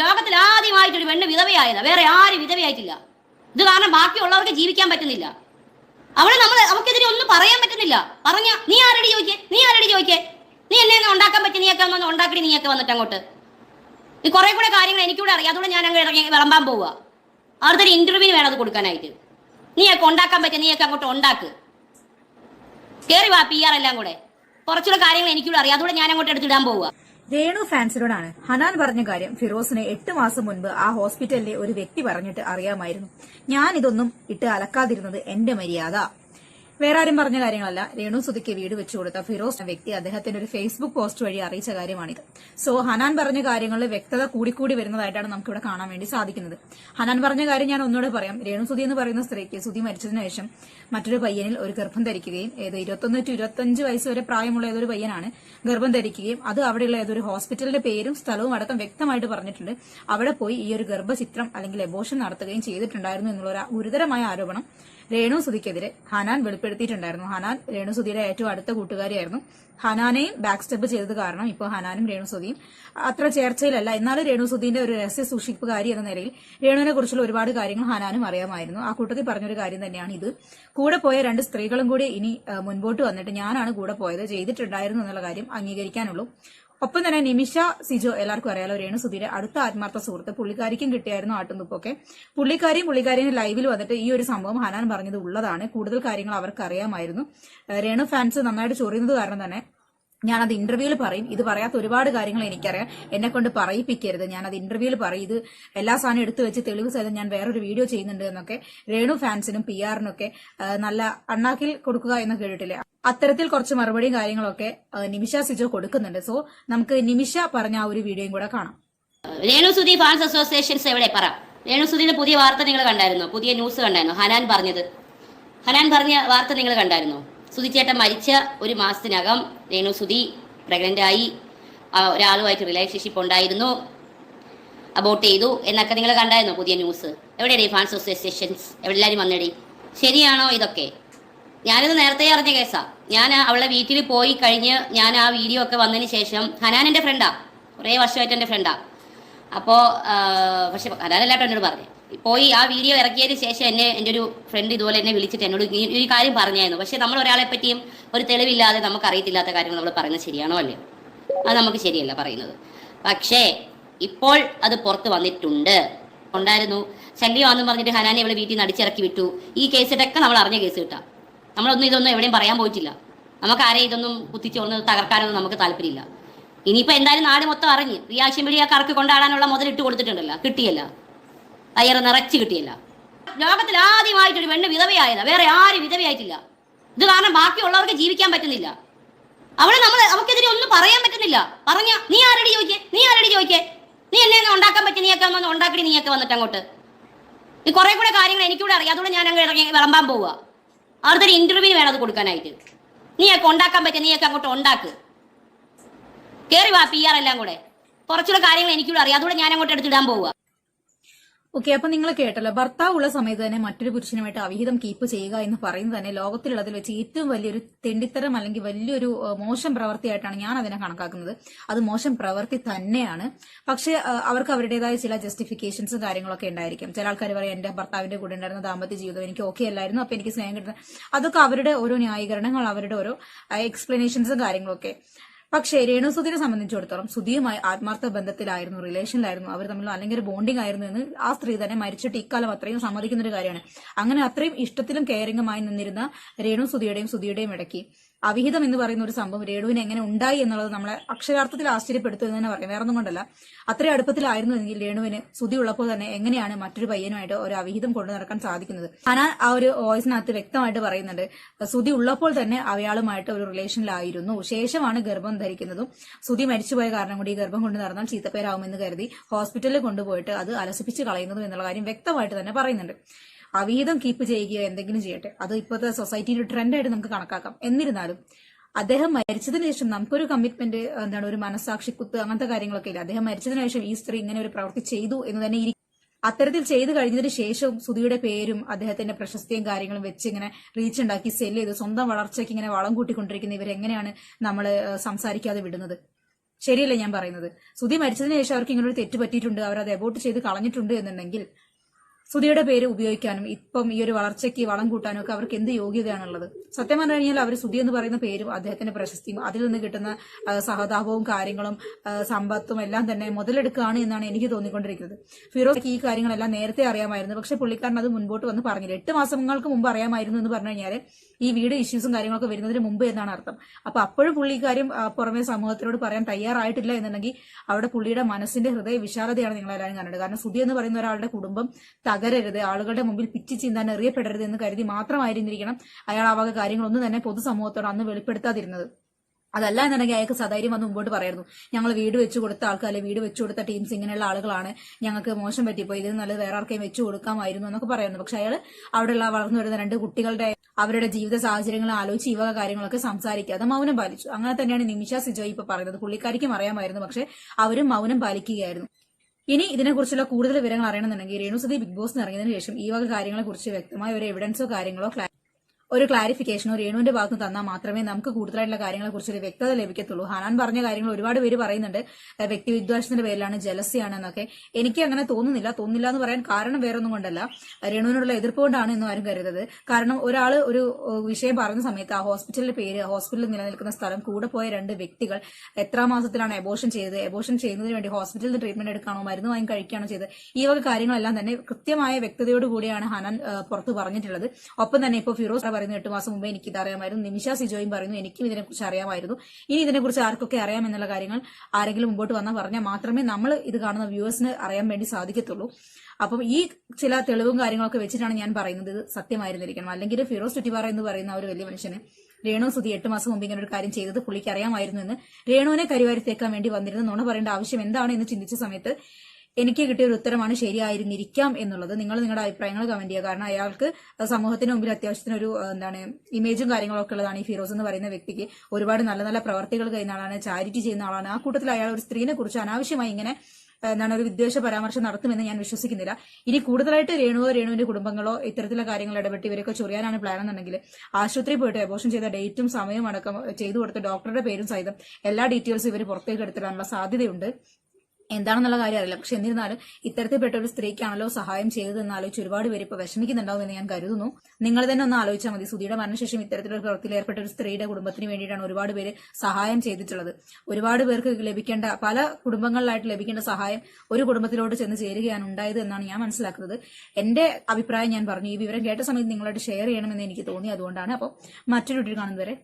ലോകത്തിൽ ആദ്യമായിട്ടൊരു പെണ്ണ് വിധവയായതാ. വേറെ ആരും വിധവയായിട്ടില്ല. ഇത് കാരണം ബാക്കിയുള്ളവർക്ക് ജീവിക്കാൻ പറ്റുന്നില്ല. അവൾ നമ്മൾ നമുക്കെതിരെ ഒന്നും പറയാൻ പറ്റുന്നില്ല. പറഞ്ഞ നീ ആരടി ചോദിക്കേ നീ ആരടി ചോദിക്കേ നീ എന്നെ ഒന്ന് ഉണ്ടാക്കാൻ പറ്റി? നീയൊക്കെ വന്ന് ഉണ്ടാക്കി നീയൊക്കെ വന്നിട്ട് അങ്ങോട്ട്. ഈ കുറെ കൂടെ കാര്യങ്ങൾ എനിക്കൂടെ അറിയാം. അതുകൊണ്ട് ഞാൻ അങ്ങ് ഇറങ്ങി വിളമ്പാൻ പോവുക അടുത്തൊരു ഇന്റർവ്യൂവിന് വേണം അത് കൊടുക്കാനായിട്ട്. നീയൊക്കെ ഉണ്ടാക്കാൻ പറ്റിയ നീയൊക്കെ അങ്ങോട്ട് ഉണ്ടാക്ക്. കേറി വാ പി ആർ എല്ലാം കൂടെ. കുറച്ചുകൂടെ കാര്യങ്ങൾ എനിക്കൂടെ അറിയാം. അതുകൊണ്ട് ഞാൻ അങ്ങോട്ട് എടുത്തിടാൻ പോവുക രേണു ഫാൻസിനോടാണ് ഹനാൻ പറഞ്ഞ കാര്യം ഫിറോസിനെ എട്ട് മാസം മുൻപ് ആ ഹോസ്പിറ്റലിലെ ഒരു വ്യക്തി പറഞ്ഞിട്ട് അറിയാമായിരുന്നു. ഞാൻ ഇതൊന്നും ഇട്ട് അലക്കാതിരുന്നത് എന്റെ മര്യാദ. വേറെ ആരും പറഞ്ഞ കാര്യങ്ങളല്ല. രേണു സുധിക്ക് വീട് വെച്ചു കൊടുത്ത ഫിറോസ് എന്ന വ്യക്തി അദ്ദേഹത്തിന്റെ ഒരു ഫേസ്ബുക്ക് പോസ്റ്റ് വഴി അറിയിച്ച കാര്യമാണിത്. സോ ഹനാൻ പറഞ്ഞ കാര്യങ്ങളിൽ വ്യക്തത കൂടിക്കൂടി വരുന്നതായിട്ടാണ് നമുക്കിവിടെ കാണാൻ വേണ്ടി സാധിക്കുന്നത്. ഹനാൻ പറഞ്ഞ കാര്യം ഞാൻ ഒന്നുകൂടെ പറയാം. രേണു സുധി എന്ന് പറയുന്ന സ്ത്രീക്ക് സുധി മരിച്ചതിന് ശേഷം മറ്റൊരു പയ്യനിൽ ഒരു ഗർഭം ധരിക്കുകയും ഏത് ഇരുപത്തൊന്ന് ടു ഇരുപത്തഞ്ച് വയസ്സ് വരെ പ്രായമുള്ള ഏതൊരു പയ്യനാണ് ഗർഭം ധരിക്കുകയും അത് അവിടെയുള്ള ഏതൊരു ഹോസ്പിറ്റലിന്റെ പേരും സ്ഥലവും അടക്കം വ്യക്തമായിട്ട് പറഞ്ഞിട്ടുണ്ട്. അവിടെ പോയി ഈ ഒരു ഗർഭചിത്രം അല്ലെങ്കിൽ എബോഷൻ നടത്തുകയും ചെയ്തിട്ടുണ്ടായിരുന്നു എന്നുള്ള ഒരു ഗുരുതരമായ ആരോപണം രേണു സുധിക്കെതിരെ ഹനാൻ വെളിപ്പെടുത്തിയിട്ടുണ്ടായിരുന്നു. ഹനാൻ രേണു സുധിയുടെ ഏറ്റവും അടുത്ത കൂട്ടുകാരിയായിരുന്നു. ഹനാനെയും ബാക്ക് സ്റ്റെപ്പ് ചെയ്തത് കാരണം ഇപ്പോൾ ഹനാനും രേണു സുധിയും അത്ര ചേർച്ചയിലല്ല. എന്നാലും രേണു സുധീന്റെ ഒരു രഹസ്യ സൂക്ഷിപ്പുകാരി എന്ന നിലയിൽ രേണുവിനെ കുറിച്ചുള്ള ഒരുപാട് കാര്യങ്ങൾ ഹനാനും അറിയാമായിരുന്നു. ആ കൂട്ടത്തിൽ പറഞ്ഞൊരു കാര്യം തന്നെയാണ് ഇത്. കൂടെ പോയ രണ്ട് സ്ത്രീകളും കൂടി ഇനി മുൻപോട്ട് വന്നിട്ട് ഞാനാണ് കൂടെ പോയത്. ചെയ്തിട്ടുണ്ടായിരുന്നു എന്നുള്ള കാര്യം അംഗീകരിക്കാനുള്ളൂ. ഒപ്പം തന്നെ നിമിഷ സിജോ എല്ലാവർക്കും അറിയാലോ രേണു സുധീരെ അടുത്ത ആത്മാർത്ഥ സുഹൃത്ത് പുള്ളിക്കാരിക്കും കിട്ടിയായിരുന്നു ആട്ടുന്നുപ്പൊക്കെ പുള്ളിക്കാരിയും പുള്ളിക്കാരിയും ലൈവിൽ വന്നിട്ട് ഈ ഒരു സംഭവം ഹനാൻ പറഞ്ഞത് ഉള്ളതാണ്. കൂടുതൽ കാര്യങ്ങൾ അവർക്ക് അറിയാമായിരുന്നു രേണു ഫാൻസ് നന്നായിട്ട് ചൊറിയുന്നത് കാരണം തന്നെ ഞാനത് ഇന്റർവ്യൂവിൽ പറയും. ഇത് പറയാത്ത ഒരുപാട് കാര്യങ്ങൾ എനിക്കറിയാം. എന്നെ കൊണ്ട് പറയിപ്പിക്കരുത്. ഞാനത് ഇന്റർവ്യൂവിൽ പറയും. ഇത് എല്ലാ സാധനം എടുത്തു വെച്ച് തെളിവ് സഹിതം ഞാൻ വേറൊരു വീഡിയോ ചെയ്യുന്നുണ്ട് എന്നൊക്കെ രേണു ഫാൻസിനും പി ആറിനൊക്കെ നല്ല അണ്ണാക്കിൽ കൊടുക്കുക എന്ന് കേട്ടിട്ടില്ല? അത്തരത്തിൽ കുറച്ച് മറുപടിയും കാര്യങ്ങളൊക്കെ നിമിഷ സിജോ കൊടുക്കുന്നുണ്ട്. സോ നമുക്ക് നിമിഷ പറഞ്ഞ ആ ഒരു വീഡിയോയും കൂടെ കാണാം. രേണു സുധി ഫാൻസ് അസോസിയേഷൻസ് എവിടെ? പറ. രേണു സുധിയുടെ പുതിയ വാർത്ത നിങ്ങൾ കണ്ടായിരുന്നോ? പുതിയ ന്യൂസ് കണ്ടായിരുന്നോ? ഹനാൻ പറഞ്ഞത്. ഹനാൻ പറഞ്ഞ വാർത്ത നിങ്ങൾ കണ്ടായിരുന്നോ? സുധി ചേട്ടൻ മരിച്ച ഒരു മാസത്തിനകം രേണു സുധി പ്രഗ്നന്റ് ആയി ഒരാളുമായിട്ട് റിലേഷൻഷിപ്പ് ഉണ്ടായിരുന്നു. അബോട്ട് ചെയ്തു. എന്നൊക്കെ നിങ്ങൾ കണ്ടായിരുന്നോ പുതിയ ന്യൂസ് എവിടെയാണ് ഈ ഫാൻസ് അസോസിയേഷൻസ് എവിടെല്ലാവരും വന്നടി? ശരിയാണോ ഇതൊക്കെ? ഞാനിത് നേരത്തെ അറിഞ്ഞ കേസാ. ഞാൻ അവളെ വീട്ടിൽ പോയി കഴിഞ്ഞ് ഞാൻ ആ വീഡിയോ ഒക്കെ വന്നതിന് ശേഷം ഹനാൻ എന്റെ ഫ്രണ്ടാ കുറേ വർഷമായിട്ട് എന്റെ ഫ്രണ്ടാ അപ്പോൾ പക്ഷെ ഹനാനല്ലാട്ടോ എന്നോട് പറഞ്ഞു. പോയി ആ വീഡിയോ ഇറക്കിയതിന് ശേഷം എന്നെ എന്റെ ഒരു ഫ്രണ്ട് ഇതുപോലെ എന്നെ വിളിച്ചിട്ട് എന്നോട് ഈ ഒരു കാര്യം പറഞ്ഞായിരുന്നു. പക്ഷെ നമ്മൾ ഒരാളെ പറ്റിയും ഒരു തെളിവില്ലാതെ നമുക്ക് അറിയത്തില്ലാത്ത കാര്യങ്ങൾ നമ്മൾ പറയുന്നത് ശരിയാണോ അല്ലേ? അത് നമുക്ക് ശരിയല്ല പറയുന്നത്. പക്ഷേ ഇപ്പോൾ അത് പുറത്ത് വന്നിട്ടുണ്ട്. ഉണ്ടായിരുന്നു. ശല്യമാണെന്ന് പറഞ്ഞിട്ട് ഹനാനെ ഇവിടെ വീട്ടിൽ നിന്ന് അടിച്ചിറക്കി വിട്ടു. ഈ കേസിട്ടൊക്കെ നമ്മൾ അറിഞ്ഞ കേസ് കിട്ടാം. നമ്മളൊന്നും ഇതൊന്നും എവിടെയും പറയാൻ പോയിട്ടില്ല. നമുക്ക് ആരെയും ഇതൊന്നും കുത്തിച്ചോന്ന് തകർക്കാനൊന്നും നമുക്ക് താല്പര്യമില്ല. ഇനിയിപ്പോൾ എന്തായാലും നാട് മൊത്തം അറിഞ്ഞ്. Reaction media കറക്ക് കൊണ്ടാടാനുള്ള മുതലിട്ട് കൊടുത്തിട്ടുണ്ടല്ലോ. കിട്ടിയല്ല. അയ്യറ നിറച്ച് കിട്ടിയില്ല. ലോകത്തിൽ ആദ്യമായിട്ടൊരു പെണ്ണ് വിധവയായതാ. വേറെ ആരും വിധവയായിട്ടില്ല. ഇത് കാരണം ബാക്കിയുള്ളവർക്ക് ജീവിക്കാൻ പറ്റുന്നില്ല. അവൾ നമ്മൾ നമുക്കെതിരെ ഒന്നും പറയാൻ പറ്റുന്നില്ല. പറഞ്ഞ നീ ആരടി ചോദിക്കേ നീ ആരടി ചോദിക്കേ നീ എന്നെ ഉണ്ടാക്കാൻ പറ്റി? നീയൊക്കെ വന്ന് ഉണ്ടാക്കി നീയൊക്കെ വന്നിട്ട് അങ്ങോട്ട്. ഈ കുറെ കൂടെ കാര്യങ്ങൾ എനിക്കൂടെ അറിയാം. അതുകൊണ്ട് ഞാൻ അങ്ങ് ഇറങ്ങി വിളമ്പാൻ പോവുക അവിടുത്തെ ഒരു ഇന്റർവ്യൂവിന് വേണം അത് കൊടുക്കാനായിട്ട്. നീയൊക്കെ ഉണ്ടാക്കാൻ പറ്റിയ നീയൊക്കെ അങ്ങോട്ട് ഉണ്ടാക്ക്. കേറി വാ പി ആർ എല്ലാം കൂടെ. കുറച്ചുകൂടെ കാര്യങ്ങൾ എനിക്കൂടെ അറിയാം. അതുകൊണ്ട് ഞാൻ അങ്ങോട്ട് എടുത്തിടാൻ പോവുക ഓക്കെ അപ്പൊ നിങ്ങൾ കേട്ടല്ലോ. ഭർത്താവ് ഉള്ള സമയത്ത് തന്നെ മറ്റൊരു പുരുഷനുമായിട്ട് അവിഹിതം കീപ്പ് ചെയ്യുക എന്ന് പറയുന്നത് തന്നെ ലോകത്തിലുള്ളതിൽ വെച്ച് ഏറ്റവും വലിയൊരു തെണ്ടിത്തരം അല്ലെങ്കിൽ വലിയൊരു മോശം പ്രവൃത്തിയായിട്ടാണ് ഞാൻ അതിനെ കണക്കാക്കുന്നത്. അത് മോശം പ്രവൃത്തി തന്നെയാണ്. പക്ഷേ അവർക്ക് അവരുടേതായ ചില ജസ്റ്റിഫിക്കേഷൻസും കാര്യങ്ങളൊക്കെ ഉണ്ടായിരിക്കും. ചില ആൾക്കാർ പറയും എന്റെ ഭർത്താവിന്റെ കൂടെ ഉണ്ടായിരുന്ന ദാമ്പത്യ ജീവിതം എനിക്ക് ഓക്കെ അല്ലായിരുന്നു. അപ്പൊ എനിക്ക് സ്നേഹം കിട്ടുന്നത് അതൊക്കെ അവരുടെ ഓരോ ന്യായീകരണങ്ങൾ അവരുടെ ഓരോ എക്സ്പ്ലനേഷൻസും കാര്യങ്ങളൊക്കെ. പക്ഷേ രേണു സുധിനെ സംബന്ധിച്ചിടത്തോളം സുധിയുമായി ആത്മാർത്ഥ ബന്ധത്തിലായിരുന്നു റിലേഷനിലായിരുന്നു. അവർ തമ്മിൽ അല്ലെങ്കിൽ ഒരു ബോണ്ടിങ് ആയിരുന്നു എന്ന് ആ സ്ത്രീ തന്നെ മരിച്ചിട്ട് ഇക്കാലം അത്രയും സമ്മതിക്കുന്ന ഒരു കാര്യമാണ്. അങ്ങനെ അത്രയും ഇഷ്ടത്തിലും കെയറിംഗുമായി നിന്നിരുന്ന രേണു സുധിയുടെയും സുധിയുടെയും ഇടയ്ക്ക് അവിഹിതം എന്ന് പറയുന്ന ഒരു സംഭവം രേണുവിന് എങ്ങനെ ഉണ്ടായി എന്നുള്ളത് നമ്മളെ അക്ഷരാർത്ഥത്തിൽ ആശ്ചര്യപ്പെടുത്തുക എന്ന് തന്നെ പറയാം. വേറൊന്നും കൊണ്ടല്ല. അത്രയും അടുപ്പത്തിലായിരുന്നു എങ്കിൽ രേണുവിന് സ്തുതി ഉള്ളപ്പോൾ തന്നെ എങ്ങനെയാണ് മറ്റൊരു പയ്യനുമായിട്ട് ഒരു അവിഹിതം കൊണ്ടു നടക്കാൻ സാധിക്കുന്നത്. ഞാൻ ആ ഒരു വോയിസിനകത്ത് വ്യക്തമായിട്ട് പറയുന്നുണ്ട് സുധി ഉള്ളപ്പോൾ തന്നെ അയാളുമായിട്ട് ഒരു റിലേഷനിലായിരുന്നു. ശേഷമാണ് ഗർഭം ധരിക്കുന്നതും. സുധി മരിച്ചുപോയ കാരണം കൂടി ഗർഭം കൊണ്ട് നടന്നാൽ ചീത്തപ്പേരാവുമെന്ന് കരുതി ഹോസ്പിറ്റലിൽ കൊണ്ടുപോയിട്ട് അത് അലസിപ്പിച്ച് കളയുന്നതും എന്നുള്ള കാര്യം വ്യക്തമായിട്ട് തന്നെ പറയുന്നുണ്ട്. അവിഹിതം കീപ്പ് ചെയ്യുകയോ എന്തെങ്കിലും ചെയ്യട്ടെ. അത് ഇപ്പോഴത്തെ സൊസൈറ്റിയുടെ ട്രെൻഡായിട്ട് നമുക്ക് കണക്കാക്കാം. എന്നിരുന്നാലും അദ്ദേഹം മരിച്ചതിന് ശേഷം നമുക്കൊരു കമ്മിറ്റ്മെന്റ് എന്താണ് ഒരു മനസ്സാക്ഷി കുത്ത് അങ്ങനത്തെ കാര്യങ്ങളൊക്കെ ഇല്ല? അദ്ദേഹം മരിച്ചതിന് ശേഷം ഈ സ്ത്രീ ഇങ്ങനെ ഒരു പ്രവൃത്തി ചെയ്തു എന്ന് തന്നെ ഇരിക്കും അത്തരത്തിൽ ചെയ്തു കഴിഞ്ഞതിന് ശേഷവും സുധിയുടെ പേരും അദ്ദേഹത്തിന്റെ പ്രശസ്തിയും കാര്യങ്ങളും വെച്ച് ഇങ്ങനെ റീച്ച് ഉണ്ടാക്കി സെല്ല് ചെയ്ത്. സ്വന്തം വളർച്ചയ്ക്ക് ഇങ്ങനെ വളം കൂട്ടിക്കൊണ്ടിരിക്കുന്ന ഇവരെങ്ങനെയാണ് നമ്മൾ സംസാരിക്കാതെ വിടുന്നത്? ശരിയല്ലേ ഞാൻ പറയുന്നത്? സുധി മരിച്ചതിന് ശേഷം അവർക്ക് ഇങ്ങനെ ഒരു തെറ്റ് പറ്റിയിട്ടുണ്ട്. അവർ അത് എബോട്ട് ചെയ്ത് കളഞ്ഞിട്ടുണ്ട് എന്നുണ്ടെങ്കിൽ സുധിയുടെ പേര് ഉപയോഗിക്കാനും ഇപ്പം ഈ ഒരു വളർച്ചയ്ക്ക് വളം കൂട്ടാനും ഒക്കെ അവർക്ക് എന്ത് യോഗ്യതയാണുള്ളത്? സത്യം പറഞ്ഞു കഴിഞ്ഞാൽ അവർ സുധി എന്ന് പറയുന്ന പേരും അദ്ദേഹത്തിന്റെ പ്രശസ്തിയും അതിൽ നിന്ന് കിട്ടുന്ന സഹതാപവും കാര്യങ്ങളും സമ്പത്തും എല്ലാം തന്നെ മുതലെടുക്കുകയാണ് എന്നാണ് എനിക്ക് തോന്നിക്കൊണ്ടിരിക്കുന്നത്. ഫിറോസ് ഈ കാര്യങ്ങളെല്ലാം നേരത്തെ അറിയാമായിരുന്നു. പക്ഷെ പുള്ളിക്കാരൻ അത് മുൻപോട്ട് വന്ന് പറഞ്ഞില്ല. എട്ട് മാസങ്ങൾക്ക് മുമ്പ് അറിയാമായിരുന്നു എന്ന് പറഞ്ഞു കഴിഞ്ഞാൽ ഈ വീട് ഇഷ്യൂസും കാര്യങ്ങളൊക്കെ വരുന്നതിന് മുമ്പ് എന്നാണ് അർത്ഥം. അപ്പൊ അപ്പോഴും പുള്ളി ഇക്കാര്യം പുറമെ സമൂഹത്തിനോട് പറയാൻ തയ്യാറായിട്ടില്ല എന്നുണ്ടെങ്കിൽ അവിടെ പുള്ളിയുടെ മനസ്സിന്റെ ഹൃദയ വിശാലതയാണ് നിങ്ങൾ എല്ലാവരും കണ്ടത് കാരണം സുധി എന്ന് പറയുന്ന ഒരാളുടെ കുടുംബം തകരരുത് ആളുകളുടെ മുമ്പിൽ പിച്ചി ചിന്താൻ എറിയപ്പെടരുത് എന്ന് കരുതി മാത്രമായിരുന്നിരിക്കണം അയാൾ ആ വക കാര്യങ്ങളൊന്നും തന്നെ പൊതുസമൂഹത്തോട് അന്ന് വെളിപ്പെടുത്താതിരുന്നത്. അതല്ല എന്നുണ്ടെങ്കിൽ അയാൾക്ക് സധൈര്യം വന്ന് മുമ്പോട്ട് പറയായിരുന്നു. ഞങ്ങൾ വീട് വെച്ചു കൊടുത്ത ആൾക്കാർ അല്ലെങ്കിൽ വീട് വെച്ചു കൊടുത്ത ടീംസ് ഇങ്ങനെയുള്ള ആളുകളാണ്. ഞങ്ങൾക്ക് മോശം പറ്റിപ്പോയി. ഇതിന് നല്ലത് വേറെ ആർക്കെയും വെച്ചു കൊടുക്കാമായിരുന്നു എന്നൊക്കെ പറയുന്നു. പക്ഷെ അയാൾ അവിടെയുള്ള വളർന്നു വരുന്ന രണ്ട് കുട്ടികളുടെ അവരുടെ ജീവിത സാഹചര്യങ്ങൾ ആലോചിച്ച് ഈ വക കാര്യങ്ങളൊക്കെ സംസാരിക്കാതെ മൗനം പാലിച്ചു. അങ്ങനെ തന്നെയാണ് നിമിഷ സിജോയ് ഇപ്പൊ പറയുന്നത്. പുള്ളിക്കാരിക്കും അറിയാമായിരുന്നു പക്ഷെ അവരും മൗനം പാലിക്കുകയായിരുന്നു. ഇനി ഇതിനെക്കുറിച്ചുള്ള കൂടുതൽ വിവരങ്ങൾ അറിയണമെന്നുണ്ടെങ്കിൽ രേണുസതി ബിഗ് ബോസ് ഇറങ്ങിയതിനു ശേഷം ഈ വക കാര്യങ്ങളെ കുറിച്ച് വ്യക്തമായ ഒരു എവിഡൻസോ കാര്യങ്ങളോ ഒരു ക്ലാരിഫിക്കേഷനോ രേണുവിന്റെ ഭാഗത്ത് തന്നാൽ മാത്രമേ നമുക്ക് കൂടുതലായിട്ടുള്ള കാര്യങ്ങളെ കുറിച്ച് ഒരു വ്യക്തത ലഭിക്കത്തുള്ളൂ. ഹാനാൻ പറഞ്ഞ കാര്യങ്ങൾ ഒരുപാട് പേര് പറയുന്നുണ്ട്. വ്യക്തി വിദ്വേഷത്തിന്റെ പേരിലാണ് ജലസിയാണ് എന്നൊക്കെ എനിക്ക് അങ്ങനെ തോന്നുന്നില്ല. തോന്നുന്നില്ല എന്ന് പറയാൻ കാരണം വേറൊന്നും കൊണ്ടല്ല. രേണുവിനോടുള്ള എതിർപ്പ് കൊണ്ടാണ് എന്ന് ആരും കരുതത് കാരണം ഒരാൾ ഒരു വിഷയം പറഞ്ഞ സമയത്ത് ആ ഹോസ്പിറ്റലിന്റെ പേര് ഹോസ്പിറ്റലിൽ നിലനിൽക്കുന്ന സ്ഥലം കൂടെ പോയ രണ്ട് വ്യക്തികൾ എത്ര മാസത്തിലാണ് എബോഷൻ ചെയ്തത്? എബോഷൻ ചെയ്യുന്നതിന് വേണ്ടി ഹോസ്പിറ്റലിൽ ട്രീറ്റ്മെന്റ് എടുക്കാണോ? മരുന്ന് വാങ്ങി കഴിക്കുകയാണോ ചെയ്തത്? ഈ വക കാര്യങ്ങളെല്ലാം തന്നെ കൃത്യമായ വ്യക്തതയോടുകൂടിയാണ് ഹനാൻ പുറത്ത് പറഞ്ഞിട്ടുള്ളത്. ഒപ്പം തന്നെ ഇപ്പോൾ ഫിറോസ് പറയുന്നു എട്ട് മാസം മുമ്പേ എനിക്ക് ഇത് അറിയാമായിരുന്നു. നിമിഷ സിജോയും പറയുന്നു എനിക്കും ഇതിനെക്കുറിച്ച് അറിയാമായിരുന്നു. ഇനി ഇതിനെക്കുറിച്ച് ആർക്കൊക്കെ അറിയാം എന്നുള്ള കാര്യങ്ങൾ ആരെങ്കിലും മുമ്പോട്ട് വന്നാൽ പറഞ്ഞാൽ മാത്രമേ നമ്മൾ ഇത് കാണുന്ന വ്യൂവേഴ്സിന് അറിയാൻ വേണ്ടി സാധിക്കത്തുള്ളൂ. അപ്പം ഈ ചില തെളിവും കാര്യങ്ങളൊക്കെ വെച്ചിട്ടാണ് ഞാൻ പറയുന്നത്. ഇത് സത്യമായിരുന്നിരിക്കണം. അല്ലെങ്കിൽ ഫിറോസ് ചുറ്റിപ്പാറ എന്ന് പറയുന്ന ഒരു വലിയ മനുഷ്യന് രേണു സുതി എട്ട് മാസം മുമ്പ് ഇങ്ങനെ ഒരു കാര്യം ചെയ്തത് പുള്ളിക്ക് അറിയാമായിരുന്നു എന്ന് രേണുവിനെ കരിവാരിത്തേക്കാൻ വേണ്ടി വന്നിരുന്ന. നുണ പറയേണ്ട ആവശ്യം എന്താണ് എന്ന് ചിന്തിച്ച സമയത്ത് എനിക്ക് കിട്ടിയ ഒരു ഉത്തരമാണ് ശരിയായിരുന്നിരിക്കാം എന്നുള്ളത്. നിങ്ങൾ നിങ്ങളുടെ അഭിപ്രായങ്ങൾ കമന്റ് ചെയ്യുക. കാരണം അയാൾക്ക് സമൂഹത്തിന് മുമ്പിൽ അത്യാവശ്യത്തിന് ഒരു എന്താണ് ഇമേജും കാര്യങ്ങളൊക്കെ ഉള്ളതാണ് ഈ ഫിറോസ് എന്ന് പറയുന്ന വ്യക്തിക്ക്. ഒരുപാട് നല്ല നല്ല പ്രവർത്തികൾ ചെയ്യുന്ന ആളാണ് ചാരിറ്റി ചെയ്യുന്ന ആളാണ്. ആ കൂട്ടത്തിൽ അയാൾ ഒരു സ്ത്രീനെ കുറിച്ച് അനാവശ്യമായി ഇങ്ങനെ എന്താണ് ഒരു വിദ്വേഷ പരാമർശം നടത്തുമെന്ന് ഞാൻ വിശ്വസിക്കുന്നില്ല. ഇനി കൂടുതലായിട്ട് രേണുവോ രേണുവിന്റെ കുടുംബങ്ങളോ ഇത്തരത്തിലുള്ള കാര്യങ്ങൾ ഇടപെട്ട് ഇവരൊക്കെ ചൊറിയാനാണ് പ്ലാൻ എന്നുണ്ടെങ്കിൽ ആശുപത്രി പോയിട്ട് അബോഷൻ ചെയ്ത ഡേറ്റും സമയവും അടക്കം ചെയ്തു കൊടുത്ത ഡോക്ടറുടെ പേരും സഹിതം എല്ലാ ഡീറ്റെയിൽസും ഇവർ പുറത്തേക്ക് എടുത്തിടാനുള്ള സാധ്യതയുണ്ട്. എന്താണെന്നുള്ള കാര്യം അറിയില്ല. പക്ഷെ എന്നിരുന്നാലും ഇത്തരത്തിൽപ്പെട്ട ഒരു സ്ത്രീക്കാണല്ലോ സഹായം ചെയ്തതെന്ന് ആലോചിച്ച് ഒരുപാട് പേര് ഇപ്പൊ വിഷമിക്കുന്നുണ്ടാവും എന്ന് ഞാൻ കരുതുന്നു. നിങ്ങൾ തന്നെ ഒന്ന് ആലോചിച്ചാൽ മതി. സുധിയുടെ മരണശേഷം ഇത്തരത്തിലൊരു പ്രവൃത്തിയിൽ ഏർപ്പെട്ട ഒരു സ്ത്രീയുടെ കുടുംബത്തിന് വേണ്ടിയിട്ടാണ് ഒരുപാട് പേര് സഹായം ചെയ്തിട്ടുള്ളത്. ഒരുപാട് പേർക്ക് ലഭിക്കേണ്ട പല കുടുംബങ്ങളിലായിട്ട് ലഭിക്കേണ്ട സഹായം ഒരു കുടുംബത്തിലോട്ട് ചെന്ന് ചേരുകയാണ് ഉണ്ടായത് എന്നാണ് ഞാൻ മനസ്സിലാക്കുന്നത്. എന്റെ അഭിപ്രായം ഞാൻ പറഞ്ഞു. ഈ വിവരം കേട്ട സമയത്ത് നിങ്ങളായിട്ട് ഷെയർ ചെയ്യണമെന്ന് എനിക്ക് തോന്നി. അതുകൊണ്ടാണ് അപ്പോൾ മറ്റൊരു വീട്ടിൽ കാണുന്നവരെ